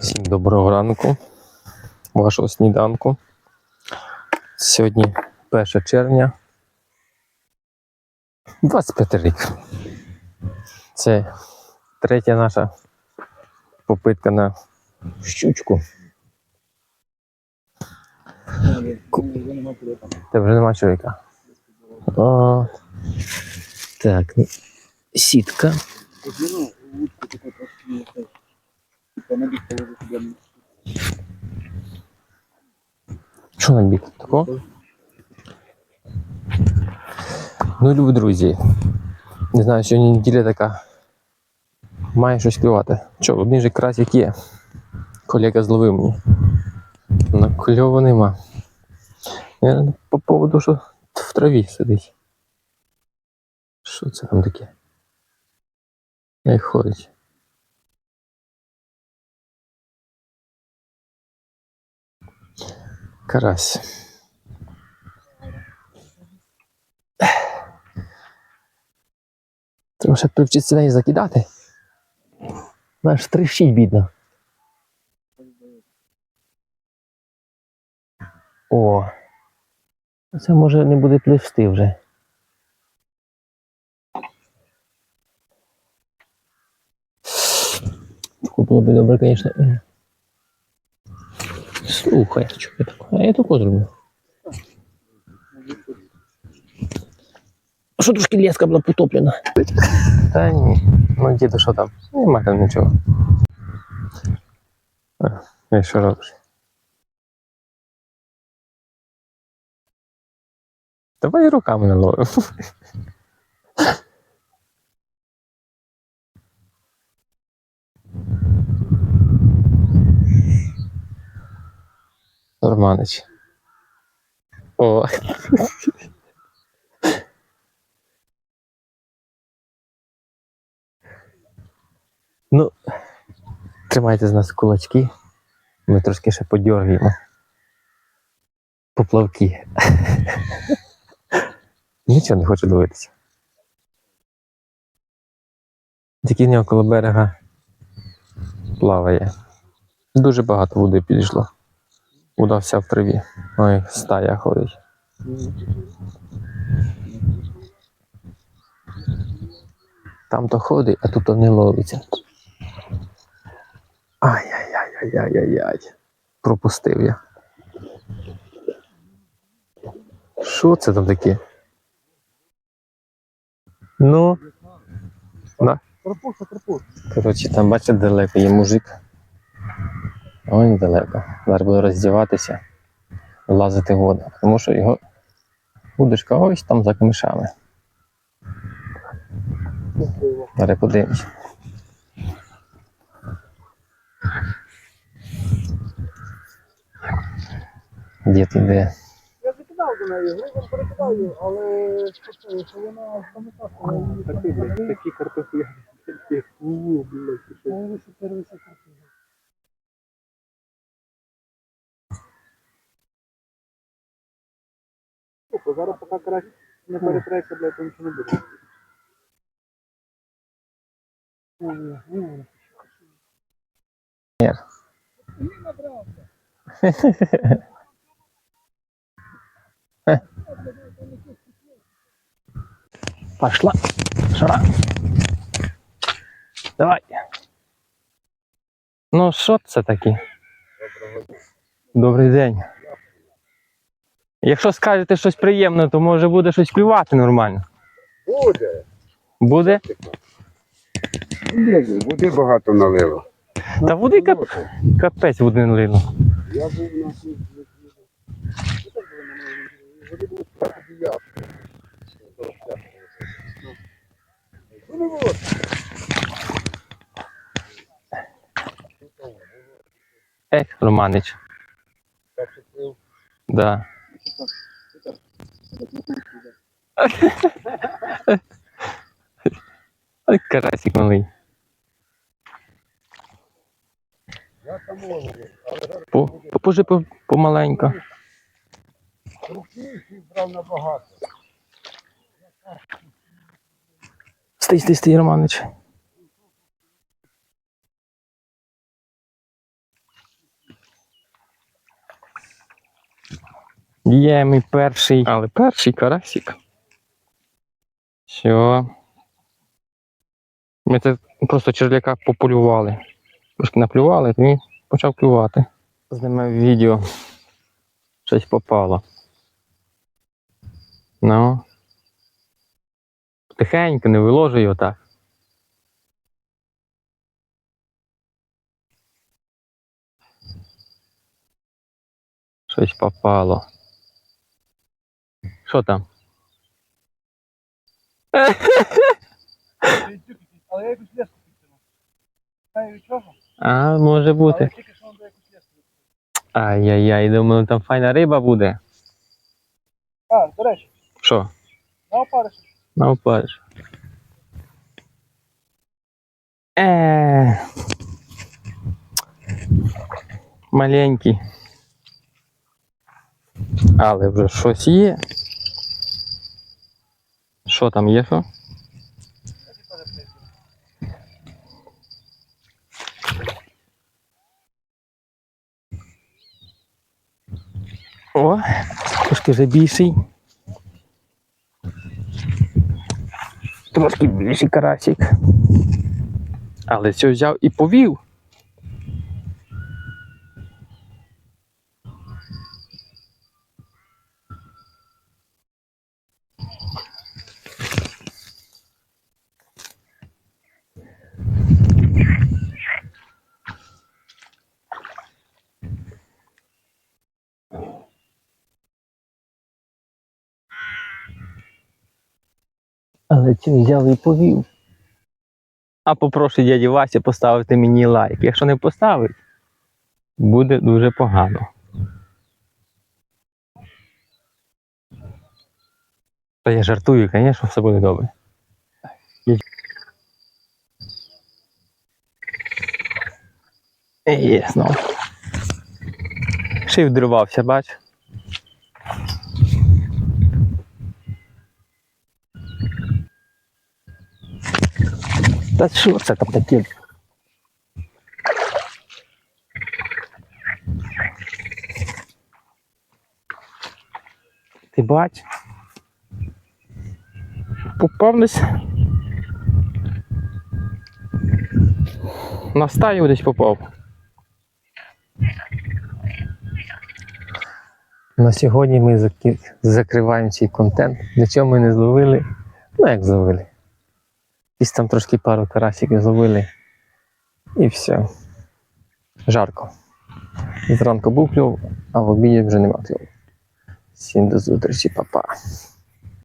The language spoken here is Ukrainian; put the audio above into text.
Всім доброго ранку, вашого сніданку. Сьогодні 1 червня. 25 рік. Це третя наша попитка на щучку. Та вже нема чоловіка. О, так, сітка. Що на бік? Тако? Ну, любі друзі. Не знаю, сьогодні неділя така. Має щось клювати. Що, один же красик є. Колега зловив мені. На кльову нема. Я по поводу, що в траві сидить. Що це там таке? Як ходить? Карась. Треба ще привчитися неї закидати. Знаєш, трещить бідно. О. Це може не буде пливсти вже. Було б добре, звісно. Слухай, що я таке? А я тако зроблю. А що трошки леска була потоплена? Та ні. Ну діду, що там? Нема там нічого. А, і що робиш? Давай руками наловимо. Норманич. О. ну, тримайте з нас кулачки. Ми трошки ще подьоргуємо. Поплавки. Нічого не хочу дивитися. Тільки в нього коло берега плаває. Дуже багато води підійшло. Вода вся в траві. Ой, стая ходить. Там то ходить, а тут то не ловиться. Ай-яй-яй-яй-яй-яй. Пропустив я. Що це там таке? Ну. Коротше, там бачите далеко є мужик. Ой, недалеко. Зараз буду роздіватися, влазити в воду. Тому що його удочка ось там за камишами. Зараз подивимось. Де ти де? Я закидав до неї, грузом перекидав її, але що що вона пам'ятала, Такі, блядь, такі картофі. Такі, у, блядь, ти що? Ой, що первися картофі. Слухай, зараз поки краще не перетреться, блядь, то нічого не буде. Ой, ой, Ні. Він набрався. Пошла. Шара. Давай. Ну, що це таке? Добрий день. Якщо скажете щось приємне, то може буде щось клювати нормально. Буде. Буде? Блядь, води багато налило. Та води кап... капець води не лину. Я був на Ех, Романич. Да. Ой, карасик малий. Я там ловлю, але зараз По, буде. попужи по- помаленько. Крупніший брав набагато. Стій. Є мій перший, але перший карасик. Все. Ми це просто черв'яка пополювали. Трошки наплювали, то він почав клювати. Знімав відео. Щось попало. Ну. Тихенько, не виложуй його так. Щось попало. Що там? Але я? А, може бути. Ай-яй-яй, думаю, там файна риба буде. А, до речі, Що? на опариш. На опариш. Е. Маленький. Але вже щось є. Що там є, що? О, трошки вже більший. Трошки більший карасик. Але все взяв і повів. Але цим взяв і повів. А попрошу дяді Васі поставити мені лайк. Якщо не поставить, буде дуже погано. Та я жартую, звісно, все буде добре. Є знову. Ще й вдривався, бач. Та що це там таке? Ти бач? Попав десь. На стаю десь попав. На сьогодні ми закриваємо цей контент. Нічого ми не зловили. Ну як зловили? Якісь там трошки пару карасиків зловили. І все. Жарко. Зранку був кльов, а в обіді вже нема кльову. Всім до зустрічі, па-па.